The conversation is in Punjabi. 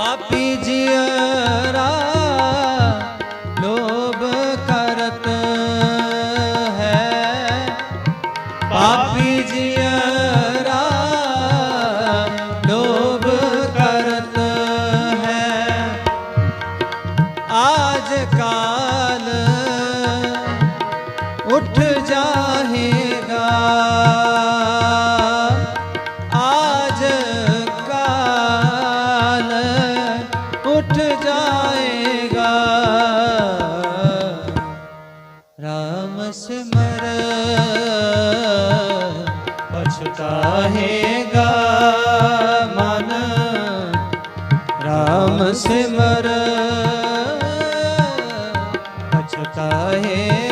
ਪਾਪੀ ਜਿਅਰਾ ਲੋਭ ਕਰਤ ਹੈ। ਪਾਪੀ ਜਿਅਰਾ ਲੋਭ ਕਰਤ ਹੈ। ਆਜ ਕਾਲ ਉੱਠ ਜਾ ਉੱਠ ਜਾਏਗਾ। RAM ਸਮਰ ਪਛਤਾਏਗਾ ਮਨ। RAM ਸਿਮਰ ਪਛਤਾਏ